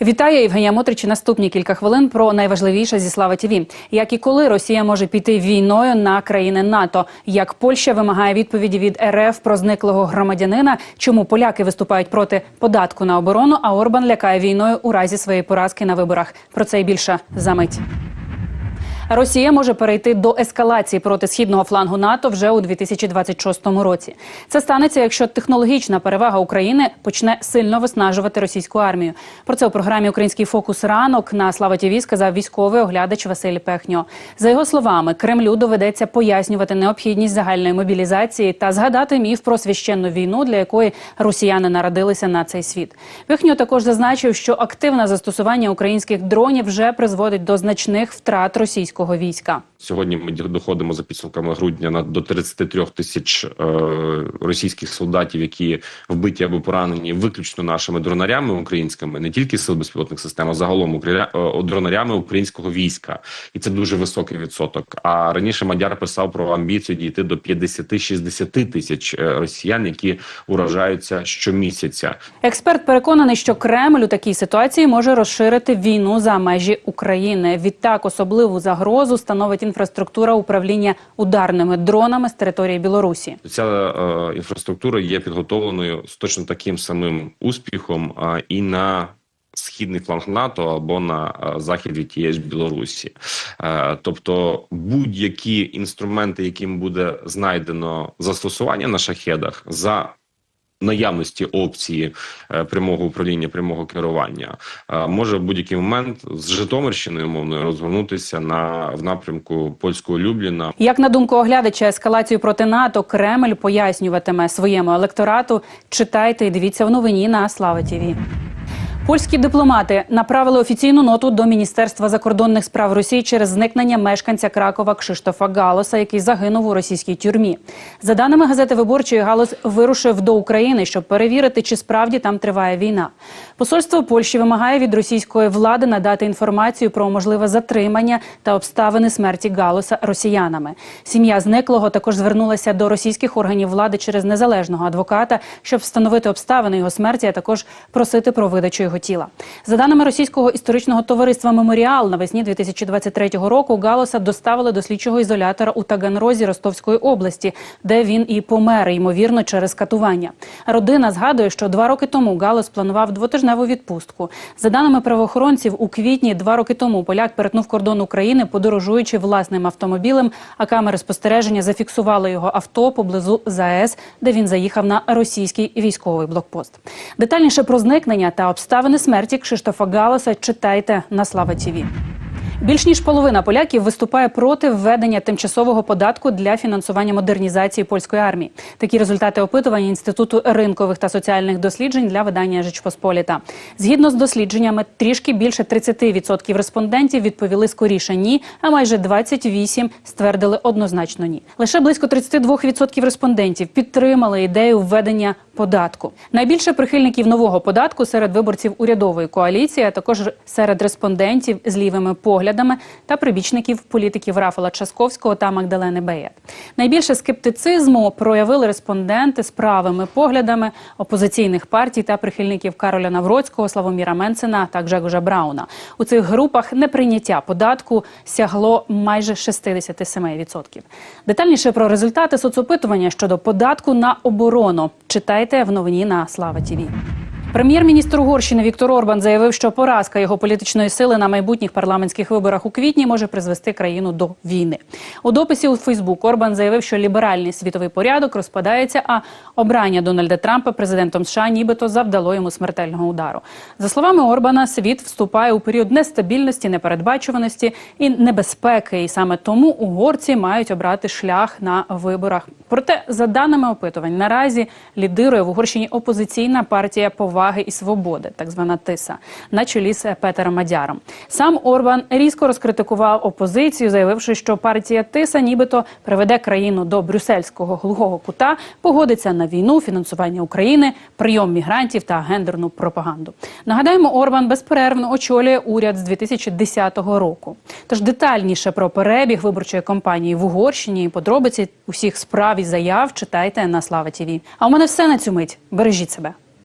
Вітаю Євгенія Мотрич. Наступні кілька хвилин про найважливіше зі Слава ТВ. Як і коли Росія може піти війною на країни НАТО, як Польща вимагає відповіді від РФ про зниклого громадянина, чому поляки виступають проти податку на оборону, а Орбан лякає війною у разі своєї поразки на виборах. Про це і більше за мить. Росія може перейти до ескалації проти східного флангу НАТО вже у 2026 році. Це станеться, якщо технологічна перевага України почне сильно виснажувати російську армію. Про це у програмі Український фокус ранок на Слава ТІВІ сказав військовий оглядач Василь Пехньо. За його словами, Кремлю доведеться пояснювати необхідність загальної мобілізації та згадати міф про священну війну, для якої росіяни народилися на цей світ. Пехньо також зазначив, що активне застосування українських дронів вже призводить до значних втрат російського війська. Сьогодні ми доходимо за підсумками грудня на до 33 тисяч е, російських солдатів, які вбиті або поранені виключно нашими дронарями українськими, не тільки сил безпілотних систем, а загалом укріля, е, дронарями українського війська, і це дуже високий відсоток. А раніше Мадяр писав про амбіцію дійти до 50-60 тисяч е, росіян, які уражаються щомісяця. Експерт переконаний, що Кремль у такій ситуації може розширити війну за межі України. Відтак особливу загрозу становить інфраструктура управління ударними дронами з території Білорусі. Ця е, інфраструктура є підготовленою з точно таким самим успіхом е, і на Східний фланг НАТО або на е, захід від тієї ж Білорусі, е, тобто будь-які інструменти, яким буде знайдено застосування на шахедах за наявності опції е, прямого управління, прямого керування, е, може в будь-який момент з Житомирщиною умовно розгорнутися на в напрямку польського Любліна. Як на думку оглядача, ескалацію проти НАТО Кремль пояснюватиме своєму електорату. Читайте і дивіться в новині на Слава ТІВІ. Польські дипломати направили офіційну ноту до Міністерства закордонних справ Росії через зникнення мешканця Кракова Кшиштофа Галоса, який загинув у російській тюрмі. За даними газети Виборчої, Галос вирушив до України, щоб перевірити, чи справді там триває війна. Посольство Польщі вимагає від російської влади надати інформацію про можливе затримання та обставини смерті Галоса росіянами. Сім'я зниклого також звернулася до російських органів влади через незалежного адвоката, щоб встановити обставини його смерті, а також просити про видачу його тіла. За даними російського історичного товариства Меморіал, навесні 2023 року Галоса доставили до слідчого ізолятора у Таганрозі Ростовської області, де він і помер, ймовірно, через катування. Родина згадує, що два роки тому Галос планував двотижневу відпустку. За даними правоохоронців, у квітні два роки тому поляк перетнув кордон України, подорожуючи власним автомобілем. А камери спостереження зафіксували його авто поблизу ЗАЕС, де він заїхав на російський військовий блокпост. Детальніше про зникнення та обставини смерті Кшиштофа Галоса читайте на Слава ТІВІ. Більш ніж половина поляків виступає проти введення тимчасового податку для фінансування модернізації польської армії. Такі результати опитування інституту ринкових та соціальних досліджень для видання Жичпосполіта. Згідно з дослідженнями, трішки більше 30% респондентів відповіли скоріше ні, а майже 28% ствердили однозначно ні. Лише близько 32% респондентів підтримали ідею введення податку. Найбільше прихильників нового податку серед виборців урядової коаліції, а також серед респондентів з лівими поглядами та прибічників політиків Рафала Часковського та Магдалени Беєт. Найбільше скептицизму проявили респонденти з правими поглядами опозиційних партій та прихильників Кароля Навроцького, Славоміра Менцена та Гжегожа Брауна. У цих групах неприйняття податку сягло майже 67%. Детальніше про результати соцопитування щодо податку на оборону читайте в новині на Слава ТІВІ. Прем'єр-міністр Угорщини Віктор Орбан заявив, що поразка його політичної сили на майбутніх парламентських виборах у квітні може призвести країну до війни. У дописі у Фейсбук Орбан заявив, що ліберальний світовий порядок розпадається, а обрання Дональда Трампа президентом США нібито завдало йому смертельного удару. За словами Орбана, світ вступає у період нестабільності, непередбачуваності і небезпеки. І саме тому угорці мають обрати шлях на виборах. Проте, за даними опитувань, наразі лідирує в Угорщині опозиційна партія поваги і свободи, так звана ТИСА, на чолі з Петером Мадяром. Сам Орбан різко розкритикував опозицію, заявивши, що партія ТИСА нібито приведе країну до брюссельського глухого кута, погодиться на війну, фінансування України, прийом мігрантів та гендерну пропаганду. Нагадаємо, Орбан безперервно очолює уряд з 2010 року. Тож детальніше про перебіг виборчої кампанії в Угорщині і подробиці усіх справ і заяв читайте на Слава ТІВІ. А у мене все на цю мить. Бережіть себе.